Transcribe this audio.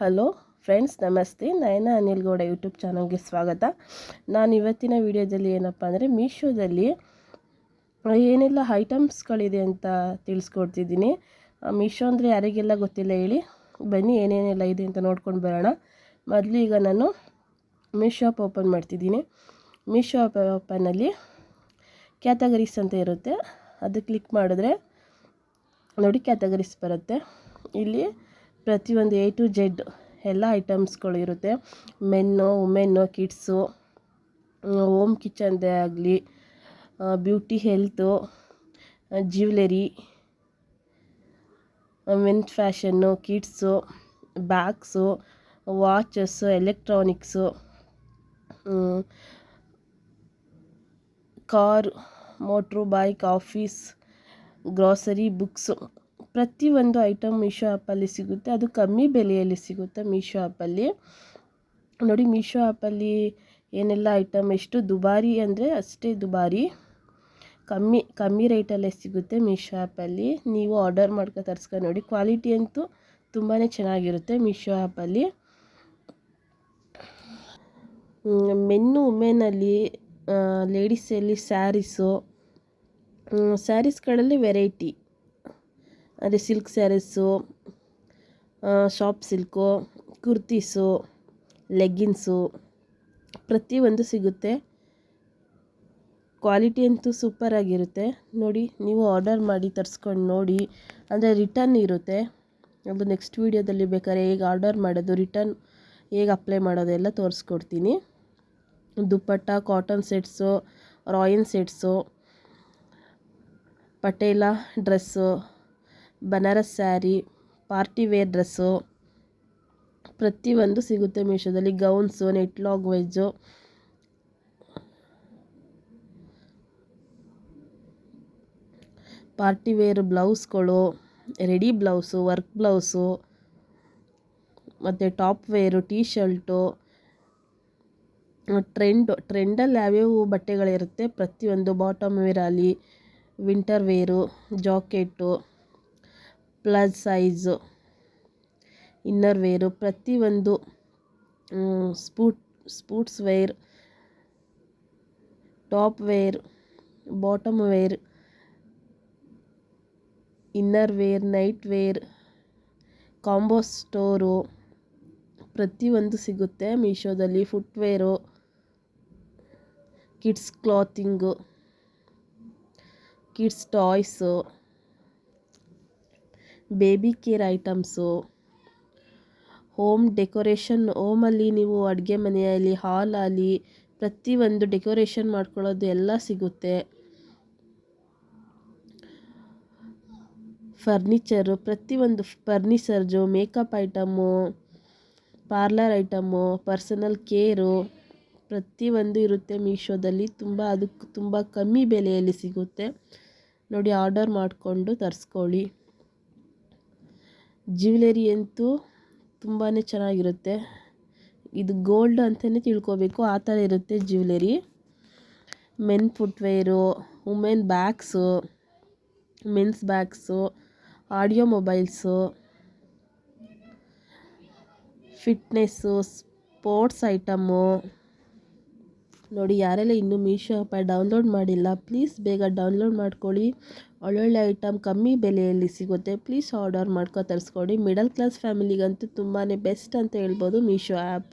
Hello friends, ನಮಸ್ತೆ. ನಯನ Anil Gowda YouTube ಚಾನಲ್ಗೆ ಸ್ವಾಗತ. ನಾನು ಇವತ್ತಿನ ವಿಡಿಯೋದಲ್ಲಿ ಏನಪ್ಪ ಅಂದರೆ ಮೀಶೋದಲ್ಲಿ ಏನೆಲ್ಲ ಐಟಮ್ಸ್ಗಳಿದೆ ಅಂತ ತಿಳಿಸ್ಕೊಡ್ತಿದ್ದೀನಿ. ಮೀಶೋ ಅಂದರೆ ಯಾರಿಗೆಲ್ಲ ಗೊತ್ತಿಲ್ಲ ಹೇಳಿ. ಬನ್ನಿ ಏನೇನೆಲ್ಲ ಇದೆ ಅಂತ ನೋಡ್ಕೊಂಡು ಬರೋಣ. ಮೊದಲು ಈಗ ನಾನು ಮೀಶೋ ಆಪ್ ಓಪನ್ ಮಾಡ್ತಿದ್ದೀನಿ. ಮೀಶೋ ಆಪ್ ಓಪನಲ್ಲಿ ಕ್ಯಾಟಗರೀಸ್ ಅಂತ ಇರುತ್ತೆ. ಅದು ಕ್ಲಿಕ್ ಮಾಡಿದ್ರೆ ನೋಡಿ ಕ್ಯಾಟಗರೀಸ್ ಬರುತ್ತೆ. ಇಲ್ಲಿ ಪ್ರತಿಯೊಂದು ಎ ಟು ಜೆಡ್ ಎಲ್ಲ ಐಟಮ್ಸ್ಗಳು ಇರುತ್ತೆ. ಮೆನ್ನು ವುಮೆನ್ನು ಕಿಡ್ಸು ಓಮ್ ಕಿಚನ್ದೇ ಆಗಲಿ beauty health jewellery men fashion kids bags watches electronics car motor bike office grocery books ಪ್ರತಿಯೊಂದು ಐಟಮ್ ಮೀಶೋ ಆ್ಯಪಲ್ಲಿ ಸಿಗುತ್ತೆ. ಅದು ಕಮ್ಮಿ ಬೆಲೆಯಲ್ಲಿ ಸಿಗುತ್ತೆ ಮೀಶೋ ಆ್ಯಪಲ್ಲಿ ನೋಡಿ ಮೀಶೋ ಆ್ಯಪಲ್ಲಿ ಏನೆಲ್ಲ ಐಟಮ್ ಎಷ್ಟು ದುಬಾರಿ ಅಂದರೆ ಅಷ್ಟೇ ದುಬಾರಿ. ಕಮ್ಮಿ ಕಮ್ಮಿ ರೇಟಲ್ಲೇ ಸಿಗುತ್ತೆ ಮೀಶೋ ಆ್ಯಪಲ್ಲಿ ನೀವು ಆರ್ಡರ್ ಮಾಡ್ಕೊ ತರ್ಸ್ಕೊಂಡು ನೋಡಿ. ಕ್ವಾಲಿಟಿ ಅಂತೂ ತುಂಬಾ ಚೆನ್ನಾಗಿರುತ್ತೆ ಮೀಶೋ ಆ್ಯಪಲ್ಲಿ ಮೆನ್ನು ಉಮೆನಲ್ಲಿ ಲೇಡೀಸಲ್ಲಿ ಸ್ಯಾರೀಸು ಸ್ಯಾರೀಸ್ಗಳಲ್ಲಿ ವೆರೈಟಿ ಅದೇ silk sarees shop silk kurtis leggings ಪ್ರತಿಯೊಂದು ಸಿಗುತ್ತೆ. ಕ್ವಾಲಿಟಿ ಅಂತೂ ಸೂಪರಾಗಿರುತ್ತೆ ನೋಡಿ, ನೀವು ಆರ್ಡರ್ ಮಾಡಿ, ತರಿಸ್ಕೊಂಡು ನೋಡಿ. ಅಂದರೆ ರಿಟರ್ನ್ ಇರುತ್ತೆ. ಅದು ನೆಕ್ಸ್ಟ್ ವೀಡಿಯೋದಲ್ಲಿ ಬೇಕಾದ್ರೆ ಹೇಗೆ ಆರ್ಡರ್ ಮಾಡೋದು ರಿಟರ್ನ್ ಹೇಗೆ ಅಪ್ಲೈ ಮಾಡೋದು ಎಲ್ಲ ತೋರಿಸ್ಕೊಡ್ತೀನಿ. Dupatta cotton sets royal sets Patiala dress Banaras sari, party wear dress, ಪ್ರತಿಯೊಂದು ಸಿಗುತ್ತೆ ಮೀಶೋದಲ್ಲಿ. ಗೌನ್ಸು ನೆಟ್ ಲಾಗ್ ವೆಜ್ಜು. ಪಾರ್ಟಿ ವೇರ್ ಬ್ಲೌಸ್ಗಳು, ರೆಡಿ ಬ್ಲೌಸು, ವರ್ಕ್ ಬ್ಲೌಸು, ಮತ್ತು top wear T shirt trend, ಟ್ರೆಂಡಲ್ಲಿ ಯಾವ್ಯಾವ ಬಟ್ಟೆಗಳಿರುತ್ತೆ, ಪ್ರತಿಯೊಂದು. ಬಾಟಮ್ ವೇರ್ ಆಗಲಿ, winter wear, jacket. Plus size. Inner wear ಪ್ರತಿಯೊಂದು sport, sports wear, top wear, bottom wear, inner wear, night wear, combo store ಪ್ರತಿಯೊಂದು ಸಿಗುತ್ತೆ. ಮೀಶೋದಲ್ಲಿ footwear kids clothing, kids toys. Baby care items. Home decoration, ಹೋಮಲ್ಲಿ ನೀವು ಅಡುಗೆ ಮನೆಯಲ್ಲಿ, ಹಾಲಲ್ಲಿ ಪ್ರತಿಯೊಂದು ಡೆಕೋರೇಷನ್ ಮಾಡ್ಕೊಳ್ಳೋದು ಎಲ್ಲ ಸಿಗುತ್ತೆ. ಫರ್ನಿಚರು, ಪ್ರತಿಯೊಂದು furniture makeup item, parlour item, personal care ಪ್ರತಿಯೊಂದು ಇರುತ್ತೆ ಮೀಶೋದಲ್ಲಿ. ತುಂಬ ಅದಕ್ಕೆ ತುಂಬ ಕಮ್ಮಿ ಬೆಲೆಯಲ್ಲಿ ಸಿಗುತ್ತೆ. ನೋಡಿ, ಆರ್ಡರ್ ಮಾಡಿಕೊಂಡು ತರಿಸ್ಕೊಳ್ಳಿ. ಜ್ಯುವೆಲರಿ ಅಂತೂ ತುಂಬಾ ಚೆನ್ನಾಗಿರುತ್ತೆ. ಇದು ಗೋಲ್ಡ್ ಅಂತಲೇ ತಿಳ್ಕೊಬೇಕು. ಆ ಥರ ಇರುತ್ತೆ jewellery. Men footwear, women bags, men's bags, audio mobiles, fitness, sports item. ನೋಡಿ, ಯಾರೆಲ್ಲ ಇನ್ನೂ ಮೀಶೋ ಆ್ಯಪ ಡೌನ್ಲೋಡ್ ಮಾಡಿಲ್ಲ, ಪ್ಲೀಸ್ ಬೇಗ ಡೌನ್ಲೋಡ್ ಮಾಡ್ಕೊಳ್ಳಿ. ಒಳ್ಳೊಳ್ಳೆ ಐಟಮ್ ಕಮ್ಮಿ ಬೆಲೆಯಲ್ಲಿ ಸಿಗುತ್ತೆ. ಪ್ಲೀಸ್ ಆರ್ಡರ್ ಮಾಡ್ಕೊ ತರಿಸ್ಕೊಡಿ ಮಿಡಲ್ ಕ್ಲಾಸ್ ಫ್ಯಾಮಿಲಿಗಂತೂ ತುಂಬಾ ಬೆಸ್ಟ್ ಅಂತ ಹೇಳ್ಬೋದು ಮೀಶೋ ಆ್ಯಪ್.